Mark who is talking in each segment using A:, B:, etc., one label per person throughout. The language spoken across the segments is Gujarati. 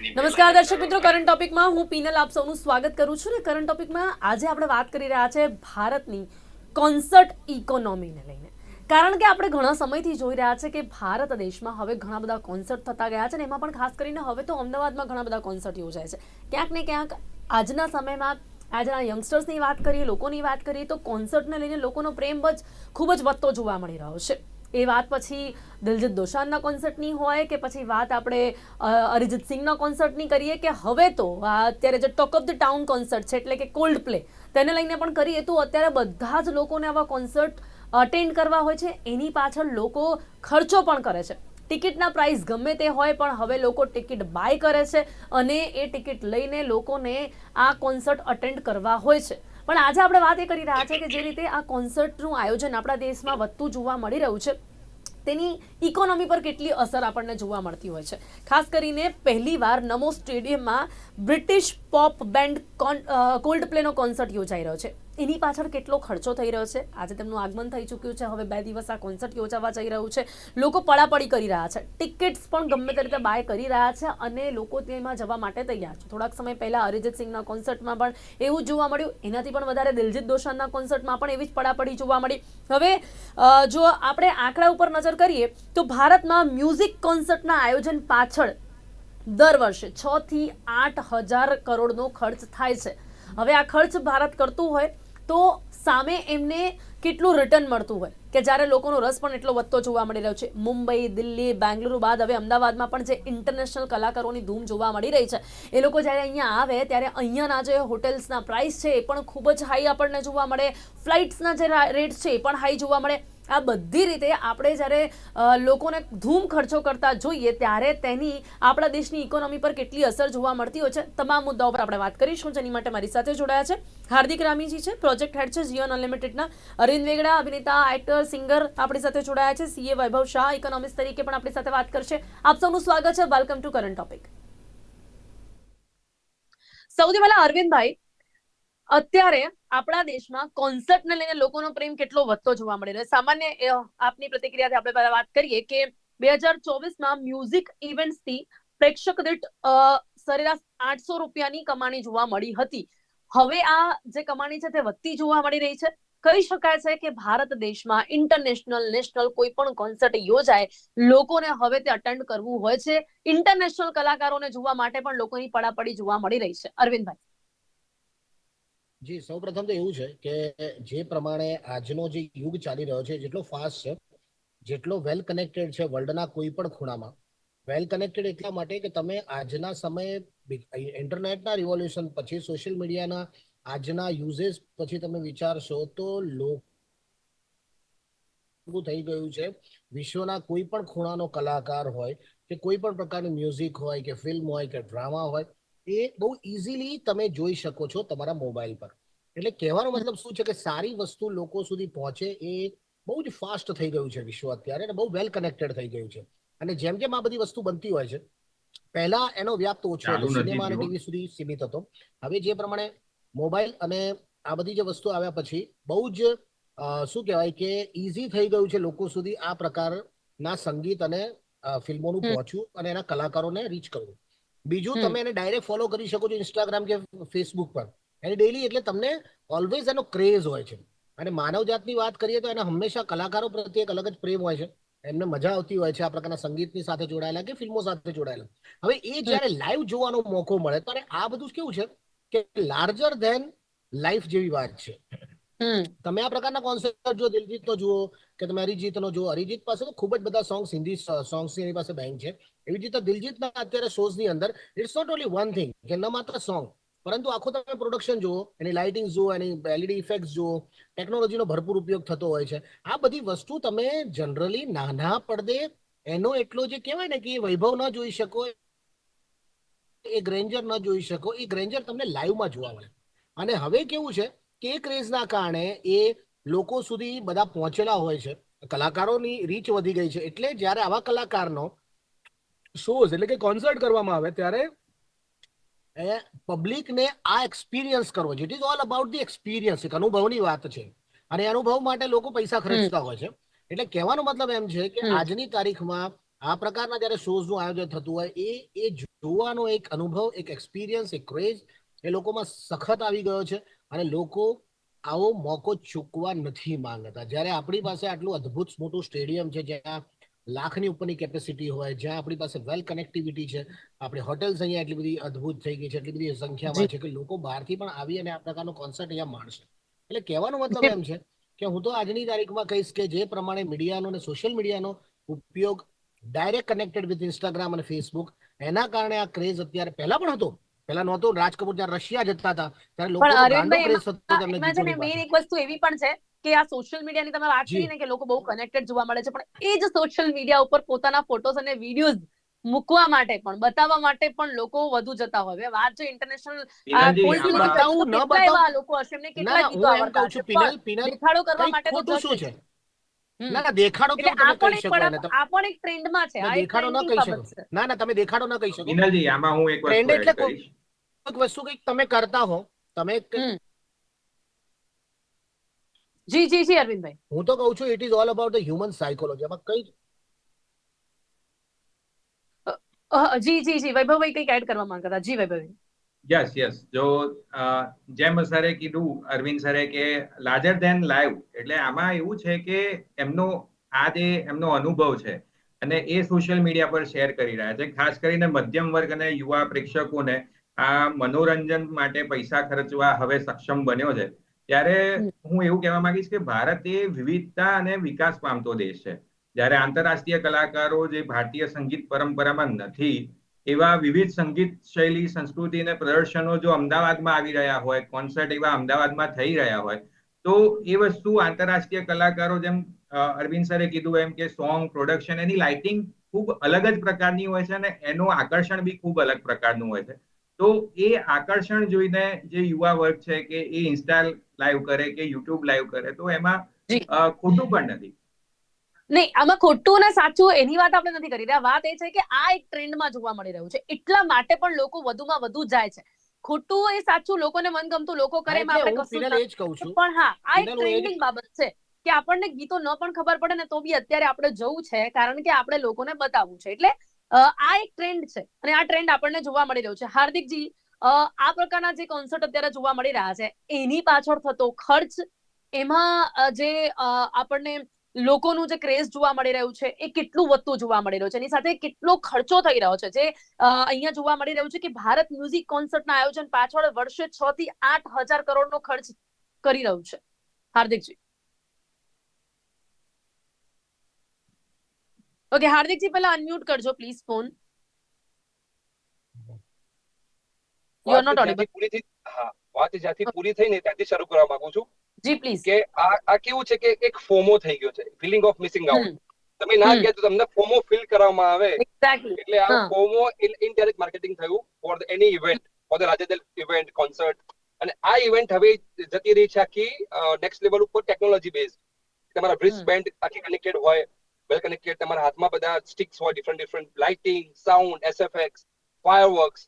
A: નમસ્કાર દર્શક મિત્રો કરંટ ટોપિકમાં હું પીનલ આપ સૌનું સ્વાગત કરું છું ને કરંટ ટોપિકમાં આજે આપણે વાત કરી રહ્યા છે ભારતની કોન્સર્ટ ઇકોનોમીને લઈને. કારણ કે આપણે ઘણા સમયથી જોઈ રહ્યા છે કે ભારત દેશમાં હવે ઘણા બધા કોન્સર્ટ થતા ગયા છે ને એમાં પણ ખાસ કરીને હવે તો અમદાવાદમાં ઘણા બધા કોન્સર્ટ યોજાય છે. ક્યાંક ને ક્યાંક આજના સમયમાં આજના યંગસ્ટર્સની વાત કરીએ લોકોની વાત કરીએ તો કોન્સર્ટને લઈને લોકોનો પ્રેમ જ ખૂબ જ વધતો જોવા મળી રહ્યો છે. એ વાત પછી દિલજીત દોસાનના કોન્સર્ટની હોય કે પછી વાત આપણે અરિજીત સિંહના કોન્સર્ટની કરીએ કે હવે તો અત્યારે જે talk of the town concert છે એટલે કે કોલ્ડ પ્લે તેને લઈને પણ કરીએ તો અત્યારે બધા જ લોકોને આવા કોન્સર્ટ અટેન્ડ કરવા હોય છે. એની પાછળ લોકો ખર્ચો પણ કરે છે. ટિકિટના પ્રાઇસ ગમે તે હોય પણ હવે લોકો ટિકિટ બાય કરે છે અને એ ટિકિટ લઈને લોકોને આ કોન્સર્ટ અટેન્ડ કરવા હોય છે. પણ આજે આપણે વાત એ કરી રહ્યા છે કે જે રીતે આ કોન્સર્ટનું આયોજન આપણા દેશમાં વધતું જોવા મળી રહ્યું છે. તેની ઇકોનોમી પર કેટલી અસર આપણને જોવા મળતી હોય છે. ખાસ કરીને પહેલીવાર નમો સ્ટેડિયમમાં બ્રિટિશ પોપ બેન્ડ કોલ્ડ પ્લેનો કોન્સર્ટ યોજાઈ રહ્યો છે. એની પાછળ કેટલો ખર્ચો થઈ રહ્યો છે? આજે તેમનું આગમન થઈ ચૂક્યું છે. હવે બે દિવસ આ કોન્સર્ટ યોજાવા જઈ રહ્યું છે. લોકો પડાપડી કરી રહ્યા છે. ટિકિટ્સ પણ ગમે તે રીતે બાય કરી રહ્યા છે અને લોકો તેમાં જવા માટે તૈયાર છે. થોડાક સમય પહેલા અરિજિત સિંહના કોન્સર્ટમાં પણ એવું જોવા મળ્યું. એનાથી પણ વધારે દિલજીત દોસાંજના કોન્સર્ટમાં પણ એવી જ પડાપડી જોવા મળી. હવે જો આપણે આંકડા ઉપર નજર કરીએ, તો ભારતમાં મ્યુઝિક કોન્સર્ટના આયોજન પાછળ દર વર્ષે છ થી આઠ હજાર કરોડનો ખર્ચ થાય છે. હવે આ ખર્ચ ભારત કરતું હોય તો સામે એમને કેટલું રિટર્ન મળતું હોય? કે જ્યારે લોકોનો રસ પણ એટલો વધતો જોવા મળી રહ્યો છે. મુંબઈ, દિલ્હી, બેંગલુરુ બાદ હવે અમદાવાદમાં પણ જે ઇન્ટરનેશનલ કલાકારોની ધૂમ જોવા મળી રહી છે. એ લોકો જ્યારે અહીંયા આવે, ત્યારે અહીંયાના જે હોટેલ્સના પ્રાઇસ છે એ પણ ખૂબ જ હાઈ આપણને જોવા મળે. ફ્લાઇટ્સના જે રેટ છે એ પણ હાઈ જોવા મળે. આ બધી રીતે આપણે જ્યારે લોકોને ધૂમ ખર્ચો કરતા જોઈએ, ત્યારે તેની આપણા દેશની ઇકોનોમી પર કેટલી અસર જોવા મળતી હોય છે. તમામ મુદ્દાઓ પર આપણે વાત કરીશું. જેની માટે મારી સાથે જોડાયા છે હાર્દિક રામીજી છે પ્રોજેક્ટ હેડ છે જીઓન અનલિમિટેડના અરવિંદ વેગડા, અભિનેતા એક્ટર સિંગર આપણી સાથે જોડાયા છે. સીએ વૈભવ શાહ ઇકોનોમિસ્ટ તરીકે પણ આપણી સાથે વાત કરશે. આપ સૌનું સ્વાગત છે. વેલકમ ટુ કરંટ ટોપિક સૌથી પહેલા અરવિંદભાઈ અત્યારે આપણા દેશમાં કોન્સર્ટને લઈને લોકોનો પ્રેમ કેટલો વધતો જોવા મળી રહ્યો છે. સામાન્ય આપની પ્રતિક્રિયાથી આપણે પહેલા વાત કરીએ કે બે હજાર ચોવીસમાં મ્યુઝિક ઇવેન્ટ્સથી પ્રેક્ષક દીઠ સરેરાશ આઠસો રૂપિયાની કમાણી જોવા મળી હતી. હવે આ જે કમાણી છે તે વધતી જોવા મળી રહી છે. કહી શકાય છે કે ભારત દેશમાં ઇન્ટરનેશનલ નેશનલ કોઈ પણ કોન્સર્ટ યોજાય, લોકોને હવે તે અટેન્ડ કરવું હોય છે. ઇન્ટરનેશનલ કલાકારોને જોવા માટે પણ લોકોની પડાપડી જોવા મળી રહી છે. અરવિંદભાઈ.
B: જી, સૌપ્રથમ તો એવું છે કે જે પ્રમાણે આજનો જે યુગ ચાલી રહ્યો છે, જેટલો ફાસ્ટ છે, જેટલો વેલ કનેક્ટેડ છે વર્લ્ડના કોઈ પણ ખૂણામાં વેલ કનેક્ટેડ એટલા માટે કે તમે આજના સમયે ઇન્ટરનેટના રિવોલ્યુશન પછી સોશિયલ મીડિયાના આજના યુઝેસ પછી તમે વિચારશો તો લોકો થઈ ગયું છે. વિશ્વના કોઈ પણ ખૂણાનો કલાકાર હોય કે કોઈ પણ પ્રકારનું મ્યુઝિક હોય કે ફિલ્મ હોય કે ડ્રામા હોય એ બહુ ઇઝીલી તમે જોઈ શકો છો તમારા મોબાઈલ પર. એટલે કહેવાનો મતલબ શું છે કે સારી વસ્તુ લોકો સુધી પહોંચે એ બહુ જ ફાસ્ટ થઈ ગયું છે વિશ્વ અત્યારે અને બહુ વેલ કનેક્ટેડ થઈ ગયું છે. અને જેમ જેમ આ બધી વસ્તુ બનતી હોય છે પહેલા એનો વ્યાપ તો ઓછો હતો સિનેમા અને ટીવી સુધી સીમિત હતો. હવે જે પ્રમાણે મોબાઈલ અને આ બધી જે વસ્તુ આવ્યા પછી બહુ જ અ, શું કહેવાય કે ઈઝી થઈ ગયું છે લોકો સુધી આ પ્રકારના સંગીત અને ફિલ્મોનું પહોંચવું અને એના કલાકારોને રીચ કરવું. બીજું તમે એને ડાયરેક્ટ ફોલો કરી શકો છો ઇન્સ્ટાગ્રામ કે ફેસબુક પર. એની ડેલી એટલે તમને ઓલવેઝ એનો ક્રેઝ હોય છે. અને માનવ જાતની વાત કરીએ તો એને હંમેશા કલાકારો પ્રત્યે એક અલગ જ પ્રેમ હોય છે. એમને મજા આવતી હોય છે આ પ્રકારના સંગીતની સાથે જોડાયેલા કે ફિલ્મો સાથે જોડાયેલા. હવે એ જ્યારે લાઈવ જોવાનો મોકો મળે ત્યારે આ બધું કેવું છે કે લાર્જર ધેન લાઈફ જેવી વાત છે. તમે આ પ્રકારના કોન્સર્ટ જો દિલજીતનો જુઓ કે તમે અરિજીતનો જુઓ અરિજીત પાસે તો ખૂબ જ બધા સોંગ્સ હિન્દી સોંગ્સ એની પાસે બેંક છે. એવી જ રીતે દિલજીતના અત્યારે શોઝની અંદર it's not only one thing કે ન માત્ર સોંગ પરંતુ આખું તમે પ્રોડક્શન જુઓ, એની લાઇટિંગ જુઓ, એની એલઈડી ઇફેક્ટ જુઓ ટેકનોલોજીનો ભરપૂર ઉપયોગ થતો હોય છે. આ બધી વસ્તુ તમે જનરલી નાના પડદે એનો એટલો જે કહેવાય ને કે વૈભવ ન જોઈ શકો, એ ગ્રેન્જર ન જોઈ શકો, એ ગ્રેન્જર તમને લાઈવમાં જોવા મળે. અને હવે કેવું છે કે એ ક્રેઝના કારણે એ લોકો સુધી બધા પહોંચેલા હોય છે. કલાકારોની રીચ વધી ગઈ છે. એટલે જ્યારે આવા કલાકારનો શોઝ એટલે કે કોન્સર્ટ કરવામાં આવે ત્યારે એ પબ્લિકને આ એક્સપિરિયન્સ કરવો. છે it is all about the experience એક અનુભવની વાત છે. અને અનુભવ માટે લોકો પૈસા ખર્ચતા હોય છે. એટલે કહેવાનો મતલબ એમ છે કે આજની તારીખમાં આ પ્રકારના જ્યારે શોઝનું આયોજન થતું હોય એ એ જોવાનો એક અનુભવ એક એક્સપિરિયન્સ એક ક્રેઝ એ લોકોમાં સખત આવી ગયો છે. અને લોકો આવો મોકો ચૂકવા નથી માંગતા. જ્યારે આપણી પાસે આટલું અદ્ભુત મોટું સ્ટેડિયમ છે જ્યાં લાખની ઉપરની કેપેસિટી હોય જ્યાં આપણી પાસે વેલ કનેક્ટિવિટી છે આપણી હોટેલ્સ અહીંયા એટલી બધી અદ્ભુત થઈ ગઈ છે એટલી બધી સંખ્યામાં છે કે લોકો બહારથી પણ આવી અને આ પ્રકારનો કોન્સર્ટ અહીંયા માણશે. એટલે કહેવાનો મતલબ એમ છે કે હું તો આજની તારીખમાં કહીશ કે જે પ્રમાણે મીડિયાનો અને સોશિયલ મીડિયાનો ઉપયોગ ડાયરેક્ટ કનેક્ટેડ વિથ ઇન્સ્ટાગ્રામ અને ફેસબુક એના કારણે આ ક્રેઝ અત્યારે પહેલા પણ હતો. પહેલા નહોતો રાજ કપૂર જ્યારે રશિયા જતા હતા ત્યારે લોકો ક્રેઝ હતો
A: મેઇન એક વસ્તુ એવી પણ છે કે આ સોશિયલ મીડિયાની તમે વાત. કરી ને કે લોકો બહુ કનેક્ટેડ જોવા મળે છે પણ એ જ સોશિયલ મીડિયા ઉપર પોતાના ફોટોસ અને વિડીયોઝ મૂકવા માટે પણ બતાવવા માટે પણ લોકો વધુ જતા હોય. વાત જો ઇન્ટરનેશનલ લોકો હશે એમને કેટલા ગીતો આવડતા હશે પણ
B: પિનલ પિનલ
A: દેખાડો કરવા માટે તો
B: શું છે? ના ના દેખાડો
A: એટલે આ
B: તમે
A: પણ
B: કહી
A: એક
B: શકો એને
A: આ પણ એક ટ્રેન્ડમાં છે. આ
B: દેખાડો ન કહી શકો. ના ના તમે દેખાડો ન કહી શકો.
C: આમાં હું એક
B: Trend એટલે કોઈક વસ્તુ કંઈક તમે કરતા હો તમે.
A: જી જી જી અરવિંદભાઈ.
B: હું તો કહું છું it is all about the human psychology એમાં કઈ
A: જી જી જી વૈભવભાઈ કંઈક એડ કરવા માંગતા હતા. જી વૈભવભાઈ.
C: યસ યસ જો જેમ સરે કીધું અરવિંદ સરે કે લાર્જર ધેન લાઈવ એટલે આમાં એવું છે કે એમનો આ જે એમનો અનુભવ છે અને એ સોશિયલ મીડિયા પર શેર કરી રહ્યા છે. ખાસ કરીને મધ્યમ વર્ગ અને યુવા પ્રેક્ષકોને આ મનોરંજન માટે પૈસા ખર્ચવા હવે સક્ષમ બન્યો છે. ત્યારે હું એવું કહેવા માંગીશ કે ભારત એ વિવિધતા અને વિકાસ પામતો દેશ છે. જ્યારે આંતરરાષ્ટ્રીય કલાકારો જે ભારતીય સંગીત પરંપરામાં નથી એવા વિવિધ સંગીત શૈલી સંસ્કૃતિ અને પ્રદર્શનો જો અમદાવાદમાં આવી રહ્યા હોય કોન્સર્ટ એવા અમદાવાદમાં થઈ રહ્યા હોય તો એ વસ્તુ આંતરરાષ્ટ્રીય કલાકારો જેમ અરવિંદ સરે કીધું એમ કે સોંગ પ્રોડક્શન એની લાઇટિંગ ખૂબ અલગ જ પ્રકારની હોય છે અને એનું આકર્ષણ બી ખૂબ અલગ પ્રકારનું હોય છે. તો એ આકર્ષણ જોઈને જે યુવા વર્ગ છે કે એ ઇન્સ્ટા લાઈવ કરે કે યુટ્યુબ લાઈવ કરે તો એમાં ખોટું પણ નથી.
A: નહીં આમાં ખોટું અને સાચું એની વાત આપણે નથી કરી રહ્યા. વાત એ છે કે આ એક ટ્રેન્ડમાં જોવા મળી રહ્યું છે. એટલા માટે પણ લોકો વધુમાં વધુ જાય છે. ખોટું એ સાચું લોકોને મનગમતું લોકો કરે એમાં આપણે કશું
B: જ કહું છું.
A: પણ હા આ એક ટ્રેન્ડિંગ બાબત છે કે આપણને ગીતો ન પણ ખબર પડે ને તો બી અત્યારે આપણે જવું છે કારણ કે આપણે લોકોને બતાવવું છે. એટલે આ એક ટ્રેન્ડ છે અને આ ટ્રેન્ડ આપણને જોવા મળી રહ્યો છે. હાર્દિકજી આ પ્રકારના જે કોન્સર્ટ અત્યારે જોવા મળી રહ્યા છે, એની પાછળ થતો ખર્ચ, એમાં જે આપણને લોકોનું જે ક્રેઝ જોવા મળી રહ્યું છે, એ કેટલું વધતું જોવા મળી રહ્યું છે? એની સાથે કેટલો ખર્ચો થઈ રહ્યો છે? જે અહીંયા જોવા મળી રહ્યું છે કે ભારત મ્યુઝિક કોન્સર્ટના આયોજન પાછળ વર્ષે છ થી આઠ હજાર કરોડનો ખર્ચ કરી રહ્યું છે. હાર્દિકજી. ઓકે હાર્દિકજી પહેલા અનમ્યુટ કરજો please phone you are not audible
D: પૂરી થઈ હા વાત જ્યાંથી પૂરી થઈ ને ત્યાંથી શરૂ કરવા માંગુ છું
A: જી પ્લીઝ
D: કે આ આ કેવું છે કે એક ફોમો થઈ ગયો છે ફીલિંગ ઓફ મિસિંગ આઉટ તમે ના ગયા તો તમને ફોમો ફીલ કરવામાં આવે. એટલે આ. ફોમો ઇનડાયરેક્ટ માર્કેટિંગ થયું for any event for the રાજેદલ event concert અને આ ઇવેન્ટ હવે જતી રહી છે આખી નેક્સ્ટ લેવલ ઉપર ટેકનોલોજી બેઝ તમારા
A: બ્રિજ
D: બેન્ડ આખી કનેક્ટેડ હોય વેલ કનેક્ટેડ તમારા હાથમાં બધા સ્ટિક્સ હોય different different lighting sound SFX fireworks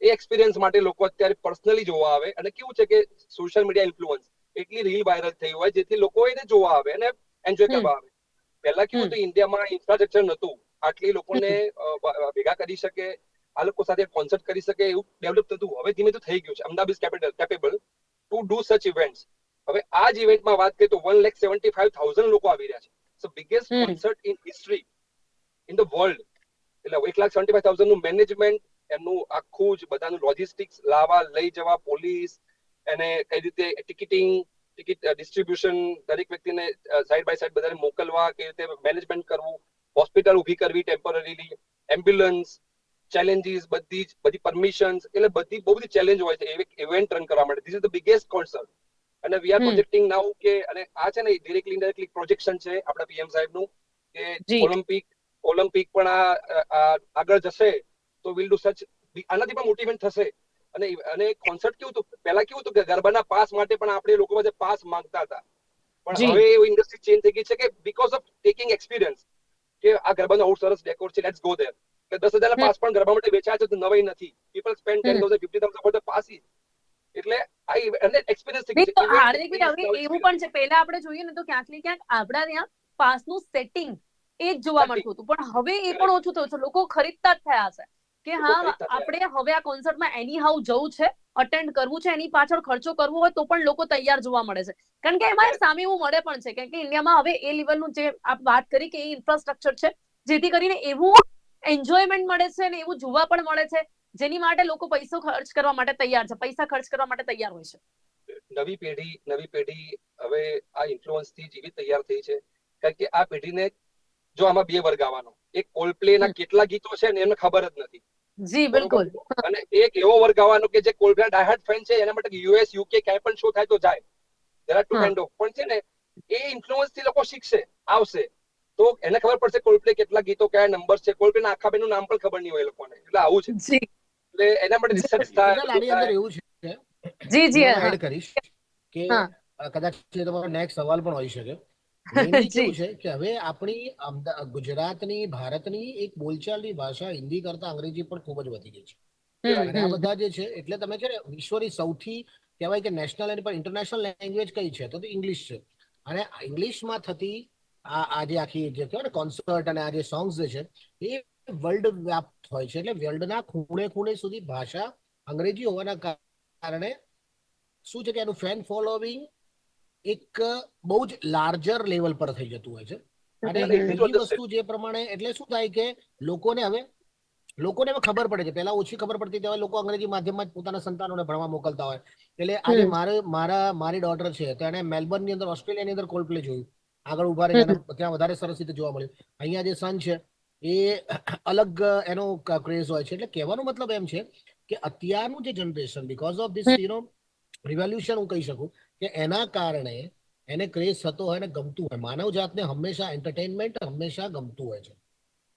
D: એ એક્સપિરિયન્સ માટે લોકો અત્યારે પર્સનલી જોવા આવે. અને કેવું છે કે સોશિયલ મીડિયા ઇન્ફ્લુઅન્સ એટલી રીલ વાયરલ થઈ હોય જેથી લોકો એને જોવા આવે અને એન્જોય કરવા આવે. પહેલા કેવું હતું ઇન્ડિયામાં ઇન્ફ્રાસ્ટ્રક્ચર નહોતું. આટલી લોકોને ભેગા કરી શકે આ લોકો સાથે કોન્સર્ટ કરી શકે એવું ડેવલપ થતું. હવે ધીમે તો થઈ ગયું છે. Ahmedabad is capital capable to do such events હવે આ જ ઇવેન્ટમાં વાત કરીએ તો વન લેખ સેવન્ટી ફાઈવ થાઉઝન્ડ લોકો આવી રહ્યા છે. So biggest. Concert in history in the world એટલે એક લાખ સેવન્ટી ફાઈવ થાઉઝન્ડનું મેનેજમેન્ટ એમનું આખું જ બધાનું લોજિસ્ટિક્સ લાવવા લઈ જવા પોલીસ એને કઈ રીતે ટિકિટિંગ ટિકિટ ડિસ્ટ્રીબ્યુશન દરેક વ્યક્તિને સાઈડ બાય સાઈડ બધાને મોકલવા કઈ રીતે મેનેજમેન્ટ કરવું હોસ્પિટલ ઊભી કરવી ટેમ્પરરીલી એમ્બ્યુલન્સ ચેલેન્જીસ બધી જ બધી પરમિશન્સ એટલે બધી બહુ બધી ચેલેન્જ હોય છે ઇવેન્ટ રન કરવા માટે. This is the biggest concert અને વી આર પ્રોજેક્ટિંગ નાઉ કે અને આ છે ને ડિરેક્ટલી ઇનડાયરેક્ટલી પ્રોજેક્શન છે આપણા પીએમ સાહેબનું કે ઓલિમ્પિક ઓલિમ્પિક પણ આ આગળ જશે તો વિલ ડુ સચ આનાથી પણ મોટિવેટ થશે. અને અને કોન્સર્ટ કેવું હતું? પહેલા કેવું હતું કે ગરબાના પાસ માટે પણ આપણે લોકો પાસે પાસ માંગતા હતા. પણ હવે એવી ઇન્ડસ્ટ્રી ચેન્જ થઈ ગઈ છે કે બીકોઝ ઓફ ટેકિંગ એક્સપિરિયન્સ કે આ ગરબાનો આઉટ સરસ ડેકોર છે લેટ્સ ગો ધેર કે દસ હજાર
A: હમ.
D: પાસ પણ ગરબા માટે વેચાય છે તો નવાઈ નથી. People spend ten thousand fifty thousand for the passes એટલે અને એક્સપિરિયન્સ થઈ છે.
A: એવું પણ છે. પહેલા આપણે જોઈએ ને તો ક્યાંક ને ક્યાંક આપણા ત્યાં પાસનું સેટિંગ એ જ જોવા મળતું હતું. પણ હવે એ પણ ઓછું થયું છે. લોકો ખરીદતા જ થયા છે કે હા આપણે હવે આ કોન્સર્ટમાં એની હાઉ જવું છે અટેન્ડ કરવું છે એની પાછળ ખર્ચો કરવો હોય તો પણ લોકો તૈયાર જોવા મળે છે. કારણ કે એમાં સામે એવું મળે પણ છે. કારણ કે ઇન્ડિયામાં હવે એ લેવલનું જે આપ વાત કરી કે એ ઇન્ફ્રાસ્ટ્રક્ચર છે જેથી કરીને એવું એન્જોયમેન્ટ મળે છે અને એવું જોવા પણ મળે છે. જેની માટે લોકો પૈસો ખર્ચ કરવા માટે તૈયાર છે. પૈસા ખર્ચ કરવા માટે તૈયાર હોય છે.
D: નવી પેઢી નવી પેઢી હવે આ ઇન્ફ્લુઅન્સથી જેવી તૈયાર થઈ છે. કારણ કે આ પેઢીને જો આમાં બે વર્ગ આવવાનો. એક કોલ્ડપ્લે ના કેટલા ગીતો છે ને એમને ખબર જ નથી.
A: જી બિલકુલ.
D: અને એક એવો વર્ગ આવવાનો કે જે કોલ્ડપ્લે ડાયહાર્ડ ફેન છે એના માટે યુએસ યુકે ક્યાંય પણ શો થાય તો જાય. There are two. Kind of પણ છે ને એ ઇન્ફ્લુઅન્સથી લોકો શીખશે આવશે. તો એને ખબર પડશે કોલપ્લે કેટલા ગીતો કયા નંબર છે. કોલ્ડપ્લે ના આખા બેનું નામ પણ ખબર નહીં હોય લોકોને. એટલે આવું છે.
A: જી.
D: એટલે એના માટે રિસર્ચ થાય.
B: આની અંદર એવું છે
A: જી જી
B: એડ કરીશ કે કદાચ તમારો નેક્સ્ટ સવાલ પણ હોઈ શકે. કેવું છે કે હવે આપણી ગુજરાતની ભારતની એક બોલચાલની ભાષા હિન્દી કરતા અંગ્રેજી પણ ખૂબ જ વધી ગઈ છે. આ બધા જે છે એટલે તમે છે ને વિશ્વની સૌથી કહેવાય કે નેશનલ એન્ડ પર ઇન્ટરનેશનલ લેંગ્વેજ કઈ છે? તો ઇંગ્લિશ છે. અને ઇંગ્લિશમાં થતી આ આજે આખી જે કહેવાય ને કોન્સર્ટ અને આ જે સોંગ્સ જે છે એ વર્લ્ડ વ્યાપ્ત હોય છે. એટલે વર્લ્ડના ખૂણે ખૂણે સુધી ભાષા અંગ્રેજી હોવાના કારણે શું છે કે એનું ફેન ફોલોવિંગ એક બહુ જ લાર્જર લેવલ પર થઈ જતું હોય છે. અને. બીજી વસ્તુ જે પ્રમાણે એટલે શું થાય કે લોકોને હવે લોકોને હવે ખબર પડે છે. પહેલા ઓછી ખબર પડતી હવે લોકો અંગ્રેજી માધ્યમમાં જ પોતાના સંતાનોને ભણવા મોકલતા હોય. એટલે આજે મારે મારા મારી ડોટર છે તો એને મેલબર્નની અંદર ઓસ્ટ્રેલિયાની અંદર કોલ્ડ પ્લે જોયું. આગળ ઊભા રહીને ત્યાં વધારે સરસ રીતે જોવા મળ્યું. અહીંયા જે સન છે એ અલગ એનો ક્રેઝ હોય છે. એટલે કહેવાનો મતલબ એમ છે કે અત્યારનું જે generation because of this you know revolution હું કહી શકું કે એના કારણે એને ક્રેઝ થતો હોય અને ગમતું હોય. માનવ જાતને હંમેશા એન્ટરટેનમેન્ટ હંમેશા ગમતું હોય છે.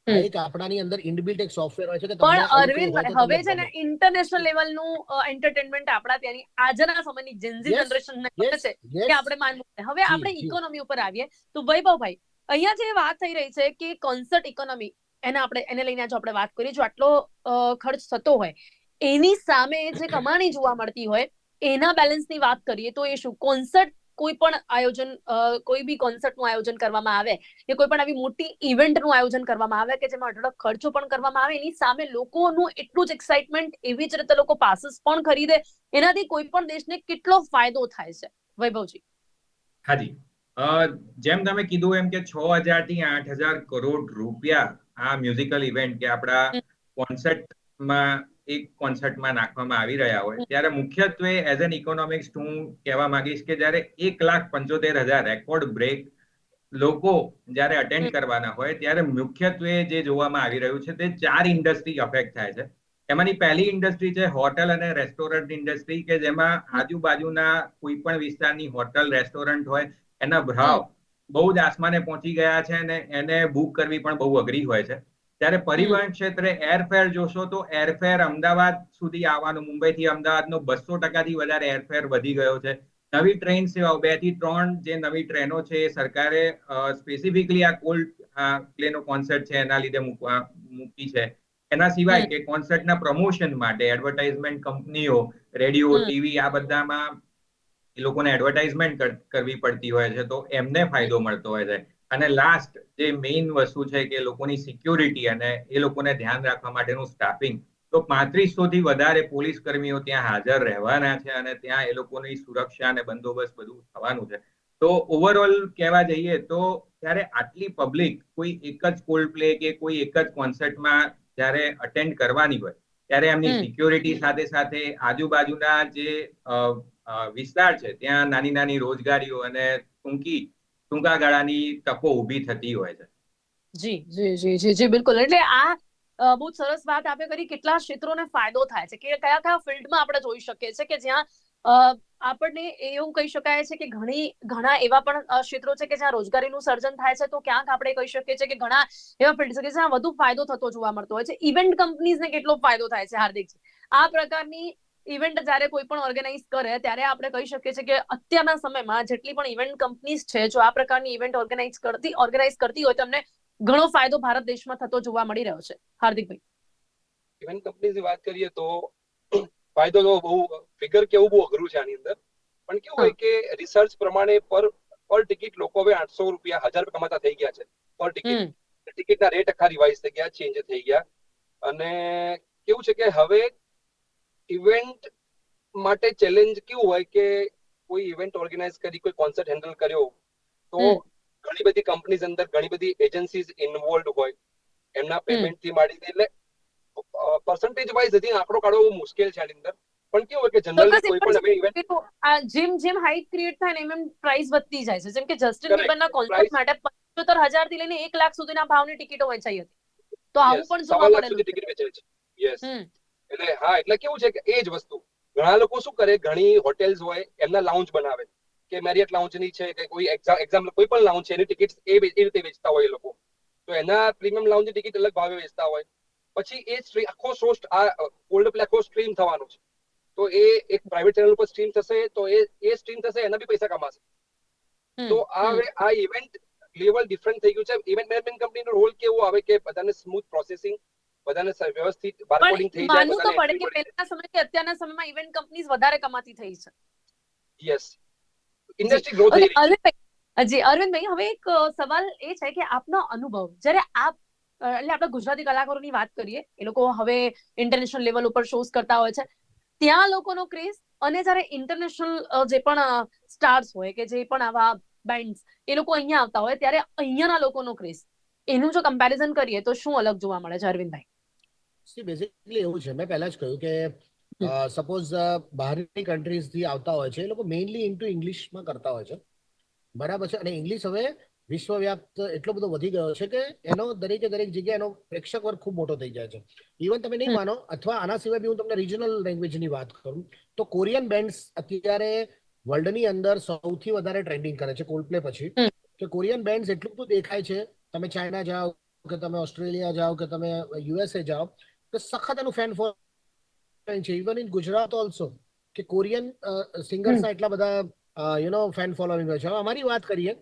B: એક આપણાની અંદર ઇનબિલ્ટ એક સોફ્ટવેર હોય છે કે
A: પણ અરવિંદ હવે છે ને
B: ઇન્ટરનેશનલ
A: ઇન્ટરનેશનલ લેવલનું એન્ટરટેનમેન્ટ આપણા ત્યાંની આજના સમયની જેન્ઝી જનરેશન ને છે કે આપણે માનવું હવે આપણે ઇકોનોમી ઉપર આવીએ. તો વૈભવભાઈ અહીંયા જે વાત થઈ રહી છે કે કોન્સર્ટ ઇકોનોમી એને આપણે, એને લઈને જો આપણે વાત કરીએ, જો આટલો ખર્ચ થતો હોય, એની સામે જે કમાણી જોવા મળતી હોય, એના બેલેન્સની વાત કરીએ તો એ શું? કોન્સર્ટ કોઈ પણ આયોજન કોઈ બી કોન્સર્ટનું આયોજન કરવામાં આવે, કે કોઈ પણ આવી મોટી ઇવેન્ટનું આયોજન કરવામાં આવે, કે જેમાં અઢળક ખર્ચો પણ કરવામાં આવે, એની સામે લોકોનું એટલું જ એક્સાઇટમેન્ટ એવી જ રીતે લોકો પાસીસ પણ ખરીદે, એનાથી કોઈ પણ દેશને કેટલો ફાયદો થાય છે? વૈભવજી.
C: હાજી. જેમ તમે કીધું એમ કે છ હજારથી આઠ હજાર કરોડ રૂપિયા આ મ્યુઝિકલ ઇવેન્ટ કે આપણા કોન્સર્ટમાં એક કોન્સર્ટમાં નાખવામાં આવી રહ્યા હોય ત્યારે મુખ્યત્વે એઝ એન ઇકોનોમિક્સ હું કહેવા માંગીશ કે જ્યારે એક લાખ પંચોતેર હજાર રેકોર્ડ બ્રેક લોકો જ્યારે અટેન્ડ કરવાના હોય ત્યારે મુખ્યત્વે જે જોવામાં આવી રહ્યું છે તે ચાર ઇન્ડસ્ટ્રી અફેક્ટ થાય છે. એમાંની પહેલી ઇન્ડસ્ટ્રી છે હોટેલ અને રેસ્ટોરન્ટ ઇન્ડસ્ટ્રી કે જેમાં આજુબાજુના કોઈ પણ વિસ્તારની હોટલ રેસ્ટોરન્ટ હોય એના ભાવ બહુ જ આસમાને પહોંચી ગયા છે અને એને બુક કરવી પણ બહુ અઘરી હોય છે. ત્યારે પરિવહન ક્ષેત્રે એરફેર જોશો તો એરફેર અમદાવાદ સુધી આવવાનું મુંબઈથી અમદાવાદનો બસો ટકાથી વધારે એરફેર વધી ગયો છે. નવી ટ્રેન સેવાઓ બેથી ત્રણ જે નવી ટ્રેનો છે એ સરકારે સ્પેસિફિકલી આ કોલ્ડ પ્લેનો કોન્સર્ટ છે એના લીધે મૂકવા મૂકી છે. એના સિવાય કે કોન્સર્ટના પ્રમોશન માટે એડવર્ટાઇઝમેન્ટ કંપનીઓ રેડિયો ટીવી આ બધામાં એ લોકોને એડવર્ટાઇઝમેન્ટ કરવી પડતી હોય છે તો એમને ફાયદો મળતો હોય છે. અને લાસ્ટ જે મેઇન વસ્તુ છે કે લોકોની સિક્યોરિટી અને એ લોકોને ધ્યાન રાખવા માટેનું સ્ટાફિંગ તો પાંત્રીસો થી વધારે પોલીસ કર્મીઓ ત્યાં હાજર રહેવાના છે અને ત્યાં એ લોકોની સુરક્ષા અને બંદોબસ્ત બધું થવાનું છે. તો ઓવરઓલ કહેવા જઈએ તો ત્યારે આટલી પબ્લિક કોઈ એક જ કોલ્ડ પ્લે કે કોઈ એક જ કોન્સર્ટમાં જ્યારે અટેન્ડ કરવાની હોય ત્યારે એમની સિક્યોરિટી સાથે સાથે આજુબાજુના જે વિસ્તાર છે, ત્યાં નાની નાની રોજગારીઓ અને ટૂંકી, ટૂંકા ગાળાની તકો ઊભી થતી હોય છે.
A: જી જી જી જી જી, બિલકુલ. એટલે આ બહુ સરસ વાત આપે કરી કેટલા ક્ષેત્રોને ફાયદો થાય છે, કે કયા કયા ફિલ્ડમાં આપણે જોઈ શકીએ છીએ કે જ્યાં આપણને એવું કહી શકાય છે કે ઘણી, ઘણા એવા પણ ક્ષેત્રો છે કે જ્યાં રોજગારીનું સર્જન થાય છે, તો ક્યાંક આપણે કહી શકીએ છીએ કે ઘણા એવા ફિલ્ડ છે કે જ્યાં વધુ ફાયદો થતો જોવા મળતો હોય છે. ઇવેન્ટ કંપનીઝને કેટલો ફાયદો થાય છે હાર્દિક આ પ્રકારની ઇવેન્ટ જ્યારે કોઈ પણ ઓર્ગેનાઇઝ કરે ત્યારે આપણે કહી શકીએ છીએ કે અત્યારના સમયમાં જેટલી પણ ઇવેન્ટ કંપનીઝ છે જો આ પ્રકારની ઇવેન્ટ ઓર્ગેનાઇઝ કરતી ઓર્ગેનાઇઝ કરતી હોય તો એમને ઘણો ફાયદો ભારત દેશમાં થતો જોવા મળી રહ્યો છે. હાર્દિકભાઈ.
D: ઇવેન્ટ કંપનીની વાત કરીએ તો ફાયદો તો બહુ ફિગર કેવું બહુ અઘરું છે આની અંદર. પણ કેવું હોય કે રિસર્ચ પ્રમાણે પર પર ટિકિટ લોકો હવે આઠસો રૂપિયા હજાર રૂપિયા કમાતા થઈ ગયા છે પર ટિકિટ ટિકિટના રેટ આખા રિવાઇઝ થઈ ગયા ચેન્જ થઈ ગયા. અને કેવું છે કે હવે ઇવેન્ટ માટે ચેલેન્જ કેવું હોય કે કોઈ ઇવેન્ટ ઓર્ગેનાઇઝ કરી કોઈ કોન્સર્ટ હેન્ડલ કર્યો તો ઘણી બધી કંપનીઝ અંદર ઘણી બધી એજન્સીઝ ઇન્વોલ્વ હોય. એમના પેમેન્ટથી માંડીને એટલે પર્સન્ટેજ વાઇઝ હજી આંકડો કાઢવો મુશ્કેલ છે આની અંદર. પણ કેવું હોય કે જનરલી કોઈ પણ અમે ઇવેન્ટ
A: આ જેમ જેમ હાઈટ ક્રિએટ થાય ને એમ એમ પ્રાઇસ વધતી જાય છે. જેમ કે જસ્ટિન. બીબરના કોન્સર્ટ માટે પંચોતેર હજારથી લઈને એક લાખ સુધીના ભાવની ટિકિટો વેચાઈ હતી. તો આવું પણ જોવા મળે છે.
D: ટિકિટ વેચે છે. યસ એટલે હા એટલે કેવું છે કે એ જ વસ્તુ. ઘણા લોકો શું કરે ઘણી હોટેલ્સ હોય એમના લાઉન્જ બનાવે. કે મેરિયટ લાઉન્જની છે કે કોઈ એક્ઝામ કોઈ પણ લાઉન્જ છે એની ટિકિટ એ રીતે વેચતા હોય એ લોકો. તો એના પ્રીમિયમ લાઉન્જની ટિકિટ અલગ ભાવે વેચતા હોય. પછી એ આખો શો આ ઓલ્ડ પ્લે આખો સ્ટ્રીમ થવાનો છે. તો એ એક પ્રાઇવેટ ચેનલ ઉપર સ્ટ્રીમ થશે તો એ એ સ્ટ્રીમ થશે એના બી પૈસા કમાશે. તો આ હવે આ ઇવેન્ટ લેવલ ડિફરન્ટ થઈ ગયું છે. ઇવેન્ટ મેનેજમેન્ટ કંપનીનો રોલ કેવો આવે કે બધાને સ્મૂથ પ્રોસેસિંગ બધાને વ્યવસ્થિત બારકોડિંગ થઈ જાય
A: માનવું તો પડે કે પહેલાના સમયથી અત્યારના સમયમાં ઇવેન્ટ કંપનીઝ વધારે કમાતી થઈ છે.
D: યસ ઇન્ડસ્ટ્રી ગ્રોથ થઈ રહી
A: જી અરવિંદભાઈ હવે એક સવાલ એ છે કે આપનો અનુભવ જ્યારે આપ એટલે આપણે ગુજરાતી કલાકારોની વાત કરીએ એ લોકો હવે ઇન્ટરનેશનલ લેવલ ઉપર શોઝ કરતા હોય છે ત્યાં લોકોનો ક્રેઝ અને જ્યારે ઇન્ટરનેશનલ જે પણ સ્ટાર્સ હોય કે જે પણ આવા બેન્ડ્સ એ લોકો અહીંયા આવતા હોય ત્યારે અહીંયાના લોકોનો ક્રેઝ એનું જો કમ્પેરિઝન કરીએ તો શું અલગ જોવા મળે છે અરવિંદભાઈ?
B: સી બેઝિકલી એવું છે. મેં પહેલા જ કહ્યું કે સપોઝ બહારની કન્ટ્રીઝથી આવતા હોય છે એ લોકો મેઇનલી ઇન્ટુ ઇંગ્લિશમાં કરતા હોય છે. બરાબર છે? અને ઇંગ્લિશ હવે વિશ્વવ્યાપ્ત એટલો બધો વધી ગયો છે કે એનો દરેકે દરેક જગ્યાએ એનો પ્રેક્ષક વર્ગ ખૂબ મોટો થઈ જાય છે. ઇવન તમે નહીં માનો અથવા આના સિવાય બી હું તમને રિજનલ લેંગ્વેજની વાત કરું તો કોરિયન બેન્ડ્સ અત્યારે વર્લ્ડની અંદર સૌથી વધારે ટ્રેન્ડિંગ કરે છે કોલ્ડપ્લે પછી. કે કોરિયન બેન્ડ્સ એટલું બધું દેખાય છે તમે ચાઇના જાઓ કે તમે ઓસ્ટ્રેલિયા જાઓ કે તમે યુએસએ જાઓ તો સખત એનું ફેન ફોલોઈંગ છે. ઇવન ઇન ગુજરાત ઓલ્સો કે કોરિયન સિંગર્સના એટલા બધા યુ નો ફેન ફોલોઈંગ હોય છે. હવે અમારી વાત કરીએ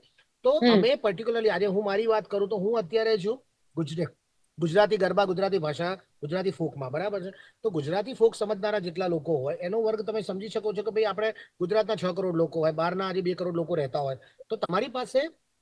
B: તો અમે પર્ટિક્યુલરલી આજે હું મારી વાત કરું તો હું અત્યારે છું ગુજરાત ગુજરાતી ગરબા ગુજરાતી ભાષા ગુજરાતી ફોકમાં બરાબર છે? તો ગુજરાતી ફોક સમજનારા જેટલા લોકો હોય એનો વર્ગ તમે સમજી શકો છો કે ભાઈ આપણે ગુજરાતના છ કરોડ લોકો હોય બહારના આજે બે કરોડ લોકો રહેતા હોય તો તમારી પાસે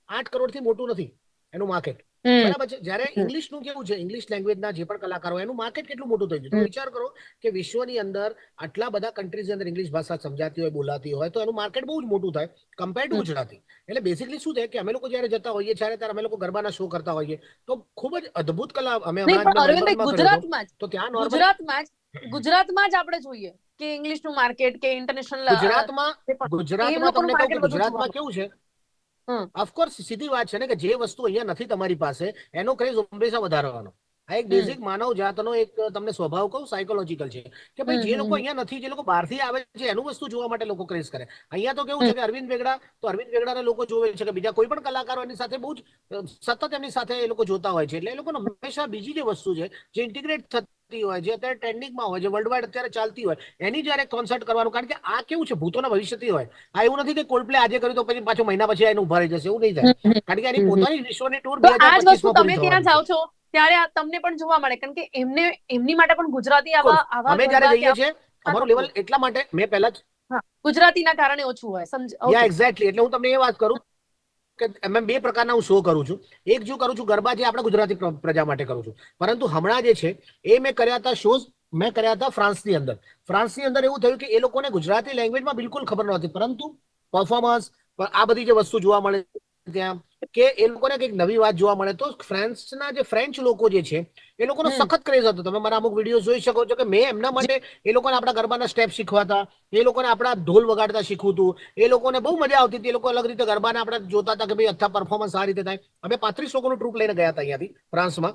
B: આઠ કરોડથી મોટું નથી. એનું માર્કેટ બરાબર છે? જ્યારે
A: હમ.
B: ઇંગ્લિશનું કેવું છે? ઇંગ્લિશ લેંગ્વેજના જે પણ કલાકારો એનું માર્કેટ કેટલું મોટું થઈ ગયું? વિચાર કરો કે વિશ્વની અંદર આટલા બધા કન્ટ્રીઝ અંદર ઇંગ્લિશ ભાષા સમજાતી હોય બોલાતી હોય તો એનું માર્કેટ બહુ જ મોટું થાય કમ્પેર ટુ ગુજરાતી. એટલે બેસિકલી શું થાય કે અમે લોકો જ્યારે જતા હોઈએ ત્યારે ત્યારે અમે લોકો ગરબાના શો કરતા હોઈએ તો ખૂબ જ અદ્ભુત કલા અમે.
A: ગુજરાતમાં
B: તો ત્યાં
A: ગુજરાતમાં ગુજરાતમાં જ આપણે જોઈએ કે ઇંગ્લિશનું માર્કેટ કે ઇન્ટરનેશનલ
B: ગુજરાતમાં ગુજરાતમાં તમને કહું કે ગુજરાતમાં કેવું છે. ઓફકોર્સ સીધી વાત છે ને કે જે વસ્તુ અહીંયા નથી તમારી પાસે એનો ક્રેઝ હંમેશા વધારવાનો. આ એક બેઝિક માનવ જાતનો એક તમને સ્વભાવ કહું સાયકોલોજીકલ છે. કે ભાઈ જે લોકો. અહીંયા નથી જે લોકો બહારથી આવે છે એનું વસ્તુ જોવા માટે લોકો ક્રેઝ કરે. અહીંયા તો કેવું છે કે અરવિંદ વેગડા તો અરવિંદ વેગડાને લોકો જોવે છે કે બીજા કોઈ પણ કલાકારો એની સાથે બહુ જ સતત એમની સાથે એ લોકો જોતા હોય છે. એટલે એ લોકોને હંમેશા બીજી જે વસ્તુ છે જે ઇન્ટિગ્રેટ થતી હોય જે અત્યારે ટ્રેન્ડિંગમાં હોય જે વર્લ્ડ વાઇડ અત્યારે ચાલતી હોય એની જ્યારે કોન્સર્ટ કરવાનું. કારણ કે આ કેવું છે? ભૂતોના ભવિષ્યથી હોય. આ એવું નથી કે કોલ્ડપ્લે આજે કર્યું તો પછી પાછો મહિના પછી એનું ઊભા રહી જશે એવું નહીં થાય. કારણ કે એની. પોતાની વિશ્વની ટૂર બે હજાર પચીસમાં
A: તમે ત્યાં જાઓ છો. ત્યારે આ તમને પણ જોવા મળે. કારણ કે એમને એમની માટે પણ ગુજરાતી આવા આવા
B: અમે જ્યારે જઈએ છીએ અમારું લેવલ એટલા માટે મેં પહેલા જ
A: ગુજરાતીના કારણે ઓછું હોય સમજ
B: યા એક્ઝેક્ટલી એટલે હું તમને એ વાત કરું કે અમે બે પ્રકારના હું શો કરું છું. એક જો કરું છું ગરબા જે આપણે ગુજરાતી પ્રજા માટે કરું છું. પરંતુ હમણાં જે છે, એ મેં કર્યા હતા શોઝ મેં કર્યા હતા ફ્રાન્સની અંદર. ફ્રાન્સની અંદર એવું થયું કે એ લોકોને ગુજરાતી લેંગ્વેજમાં બિલકુલ ખબર નહોતી. પરંતુ પરફોર્મન્સ આ બધી જે વસ્તુ જોવા મળે ત્યાં કે એ લોકોને કંઈક નવી વાત જોવા મળે તો ફ્રાન્સના જે ફ્રેન્ચ લોકો જે છે એ લોકોનો સખત ક્રેઝ હતો. તમે મારા અમુક વીડિયો જોઈ શકો છો કે મેં એમના માટે એ લોકોને આપણા ગરબાના સ્ટેપ શીખવાતા એ લોકોને આપણા ઢોલ વગાડતા શીખવું હતું એ લોકોને બહુ મજા આવતી હતી. એ લોકો અલગ રીતે ગરબાને આપણે જોતા હતા કે ભાઈ અથા પરફોર્મન્સ આ રીતે થાય. અમે પાંત્રીસ લોકોનું ટ્રુપ લઈને ગયા હતા અહીંયાથી ફ્રાન્સમાં.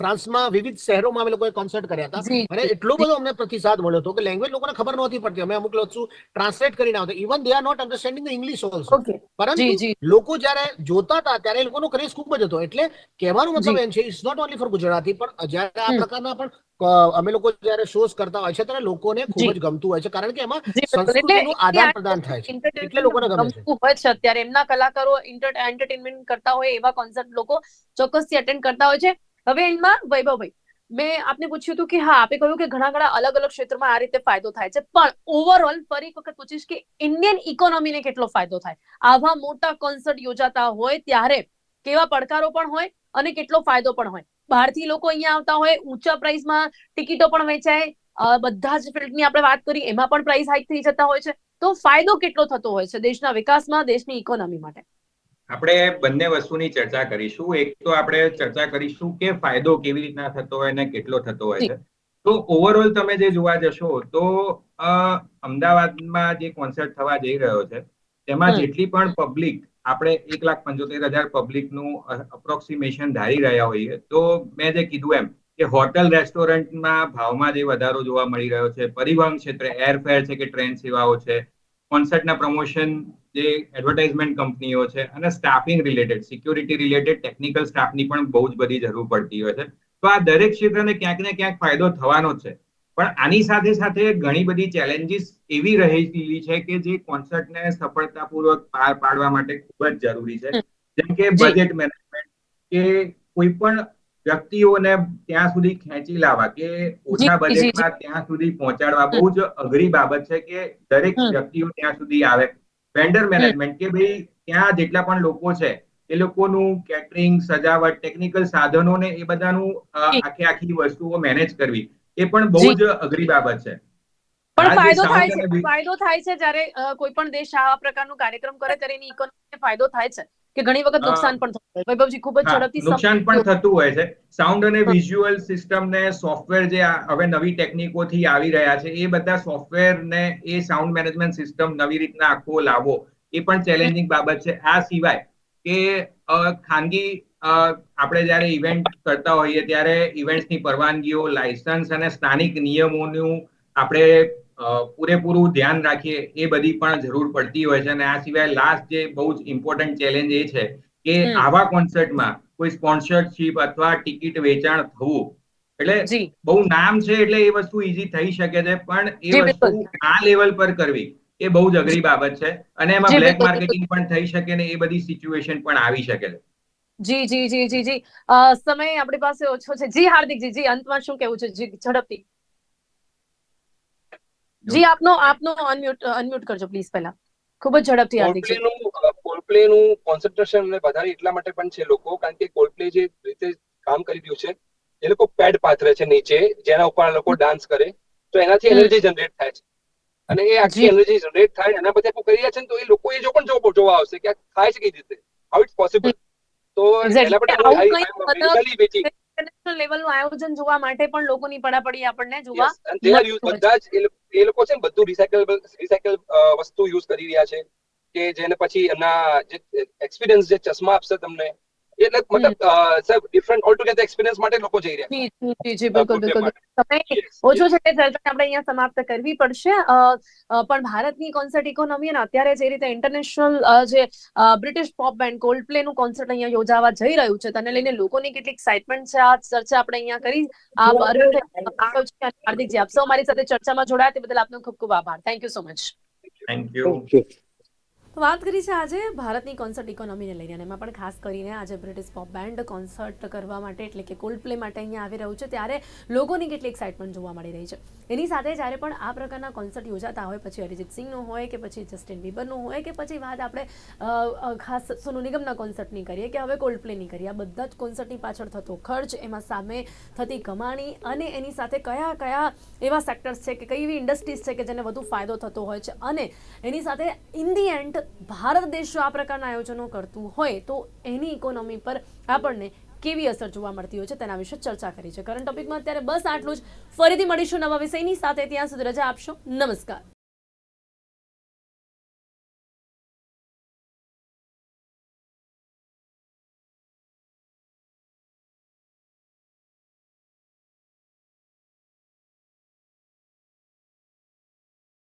B: ફ્રાન્સમાં વિવિધ શહેરોમાં અમે લોકોએ કોન્સર્ટ કર્યા હતા. અને એટલો બધો અમને પ્રતિસાદ મળ્યો હતો કે લેંગ્વેજ લોકોને ખબર નહોતી પડતી. અમે અમુક વસ્તુ ટ્રાન્સલેટ કરીને આવતા. Even they are not understanding the English also પરંતુ લોકો જ્યારે જોતા હતા ત્યારે એ લોકોનો ક્રેઝ ખૂબ જ હતો. એટલે કહેવાનો મતલબ એમ છે it's not only for Gujarati પણ જ્યારે આ પ્રકારના પણ અમે લોકો જ્યારે શોઝ કરતા હોય છે ત્યારે લોકોને ખૂબ
A: જ.
B: ગમતું હોય છે કારણ કે એમાં સંસ્કૃતિનું આદાન પ્રદાન થાય છે. એટલે લોકોને ગમે છે.
A: ગમતું હોય છે અત્યારે એમના કલાકારો એન્ટરટેનમેન્ટ કરતા હોય એવા કોન્સર્ટ લોકો ચોક્કસથી અટેન્ડ કરતા હોય છે. હવે એન્ડમાં વૈભવભાઈ, મેં આપને પૂછ્યું હતું કે હા, આપે કહ્યું કે ઘણા ઘણા અલગ અલગ ક્ષેત્રમાં આ રીતે ફાયદો થાય છે. પણ ઓવરઓલ ફરી એક વખત પૂછીશ કે ઇન્ડિયન ઇકોનોમીને કેટલો ફાયદો થાય? આવા મોટા કોન્સર્ટ યોજાતા હોય ત્યારે કેવા પડકારો પણ હોય અને કેટલો ફાયદો પણ હોય? બહારથી લોકો અહીંયા આવતા હોય, ઊંચા પ્રાઇસમાં ટિકિટો પણ વેચાય બધા જ ફિલ્ડની આપણે વાત કરી એમાં પણ પ્રાઇસ હાઈક થઈ જતા હોય છે. તો ફાયદો કેટલો થતો હોય છે દેશના વિકાસમાં, દેશની ઇકોનોમી માટે?
C: આપણે બંને વસ્તુની ચર્ચા કરીશું. એક તો આપણે ચર્ચા કરીશું કે ફાયદો કેવી રીતના થતો હોય અને કેટલો થતો હોય છે. તો ઓવરઓલ તમે જે જોવા જશો તો અમદાવાદમાં જે કોન્સર્ટ થવા જઈ રહ્યો છે તેમાં જેટલી પણ પબ્લિક આપણે એક લાખ પંચોતેર હજાર પબ્લિકનું અપ્રોક્સિમેશન ધારી રહ્યા હોઈએ તો મેં જે કીધું એમ કે હોટલ રેસ્ટોરન્ટમાં ભાવમાં જે વધારો જોવા મળી રહ્યો છે પરિવહન ક્ષેત્રે એરફેર છે કે ટ્રેન સેવાઓ છે કોન્સર્ટના પ્રમોશન જે એડવર્ટાઇઝમેન્ટ કંપનીઓ છે અને staffing related security related technical સ્ટાફની પણ બહુ જ બધી જરૂર પડતી હોય છે. તો આ દરેક ક્ષેત્રને ક્યાંક ને ક્યાંક ફાયદો થવાનો છે. પણ આની સાથે સાથે ઘણી બધી ચેલેન્જીસ એવી રહેલી છે કે જે કોન્સર્ટને સફળતાપૂર્વક પાર પાડવા માટે ખૂબ જ જરૂરી છે. જેમ કે બજેટ મેનેજમેન્ટ કે કોઈ પણ વ્યક્તિઓને ત્યાં સુધી ખેંચી લાવવા કે ઓછા. બજેટમાં ત્યાં સુધી પહોંચાડવા બહુ જ અઘરી બાબત છે કે દરેક વ્યક્તિઓ ત્યાં સુધી આવે. વેન્ડર મેનેજમેન્ટ કે ભાઈ ત્યાં જેટલા પણ લોકો છે એ લોકોનું કેટરિંગ સજાવટ ટેકનિકલ સાધનોને એ બધાનું આખી આખી વસ્તુઓ મેનેજ કરવી. એ પણ બહુ
A: જ.
C: અઘરી બાબત છે.
A: પણ ફાયદો થાય છે ફાયદો થાય છે જ્યારે કોઈ પણ દેશ આ પ્રકારનું કાર્યક્રમ કરે ત્યારે એની ઇકોનોમીને ફાયદો થાય છે. કે ઘણી વખત નુકસાન પણ થતું હોય. વૈભવજી ખૂબ જ ઝડપથી
C: નુકસાન પણ થતું હોય છે. સાઉન્ડ અને વિઝ્યુઅલ સિસ્ટમ ને સોફ્ટવેર જે હવે નવી ટેકનિકોથી આવી રહ્યા છે એ બધા સોફ્ટવેર ને એ સાઉન્ડ મેનેજમેન્ટ સિસ્ટમ નવી રીતના આખો લાવવો એ પણ ચેલેન્જિંગ બાબત છે. આ સિવાય કે ખાનગી આપણે જ્યારે ઇવેન્ટ કરતા હોઈએ ત્યારે ઇવેન્ટ્સની પરવાનગીઓ લાયસન્સ અને સ્થાનિક નિયમોનું આપણે પૂરેપૂરું ધ્યાન રાખીએ એ બધી પણ જરૂર પડતી હોય છે અને આ સિવાય લાસ્ટ જે બહુ જ ઇમ્પોર્ટન્ટ ચેલેન્જ એ છે કે આવા કોન્સર્ટમાં કોઈ સ્પોન્સરશિપ અથવા ટિકિટ વેચાણ થવું. એટલે બહુ નામ છે એટલે એ વસ્તુ ઈઝી થઈ શકે છે પણ એ વસ્તુ આ લેવલ પર કરવી એ બહુ જ અઘરી બાબત છે અને એમાં બ્લેક માર્કેટિંગ પણ થઈ શકે ને એ બધી સિચ્યુએશન પણ આવી શકે છે.
A: જી જી જી જી જી. સમય આપણી પાસે ઓછો છે. જી હાર્દિકજી જી અંતમાં શું કેવું છે? જી ઝડપથી. જી આપનો આપનો અનમ્યુટ અનમ્યુટ કરજો પ્લીઝ પહેલા. ખૂબ જ ઝડપથી હાર્દિકજી
D: કોલ્ડપ્લેનું કોલ્ડપ્લેનું કોન્સન્ટ્રેશન વધારે એટલા માટે પણ છે લોકો કારણ કે કોલ્ડપ્લે જે રીતે કામ કરી રહ્યું છે એ લોકો પેડ પાથરે છે નીચે જેના ઉપર લોકો ડાન્સ કરે તો એનાથી એનર્જી જનરેટ થાય છે. અને એ આખી એનર્જી જનરેટ થાય એના આપણે કરી રહ્યા છે તો એ લોકો એ જો પણ જોવા આવશે કે આ થાય છે કઈ રીતે? હાઉ ઇટ પોસિબલ તો એના માટે
A: બધા- ઇન્ટરનેશનલ લેવલનું આયોજન જોવા માટે પણ લોકોની પડાપડી આપણને જોવા
D: બધા જ એ લોકો- છે ને બધું રિસાયકલ રિસાયકલ વસ્તુ યુઝ કરી રહ્યા છે કે જેને પછી એમના જે એક્સપિરિયન્સ જે ચશ્મા આપશે તમને એટલે મતલબ sir different all together experience માટે લોકો જઈ રહ્યા.
A: જી જી જી જી બિલકુલ બિલકુલ. સમય ઓછો છે તે ચર્ચા આપણે અહીંયા સમાપ્ત કરવી પડશે. પણ ભારતની કોન્સર્ટ ઇકોનોમી અને અત્યારે જે રીતે ઇન્ટરનેશનલ જે બ્રિટિશ પોપ બેન્ડ કોલ્ડનું કોન્સર્ટ અહીંયા યોજાવા જઈ રહ્યું છે તેને લઈને લોકોની કેટલી એક્સાઇટમેન્ટ છે. આ ચર્ચા આપણે અહીંયા કરી. આ આપ છે હાર્દિકજી આપ સૌ મારી સાથે ચર્ચામાં જોડાયા તે બદલ આપનો ખૂબ ખૂબ આભાર. Thank you so much
C: thank you
A: વાત કરી છે આજે ભારતની કોન્સર્ટ ઇકોનોમીને લઈને અને એમાં પણ ખાસ કરીને આજે બ્રિટિશ પોપ બેન્ડ કોન્સર્ટ કરવા માટે એટલે કે કોલ્ડ પ્લે માટે અહીંયા આવી રહ્યું છે ત્યારે લોકોની કેટલી એક્સાઇટમેન્ટ જોવા મળી રહી છે. એની સાથે જ્યારે પણ આ પ્રકારના કોન્સર્ટ યોજાતા હોય, પછી અરિજિત સિંહનું હોય કે પછી જસ્ટિન બીબરનું હોય કે પછી વાત આપણે ખાસ સોનુ નિગમના કોન્સર્ટની કરીએ કે હવે કોલ્ડ પ્લેની કરીએ, આ બધા જ કોન્સર્ટની પાછળ થતો ખર્ચ, એમાં સામે થતી કમાણી અને એની સાથે કયા કયા એવા સેક્ટર્સ છે કે કઈ એવી ઇન્ડસ્ટ્રીઝ છે કે જેને વધુ ફાયદો થતો હોય છે અને એની સાથે ઇન ધી એન્ડ ભારત દેશ જો આ પ્રકારના આયોજનો કરતું હોય, તો એની ઇકોનોમી પર આપણને કેવી અસર જોવા મળતી હોય છે તેના વિશે ચર્ચા કરી છે. કરંટ ટોપિકમાં અત્યારે બસ આટલું જ. ફરીથી મળીશું નવા વિષયની સાથે. ત્યાં સુધી રજા આપશો. નમસ્કાર.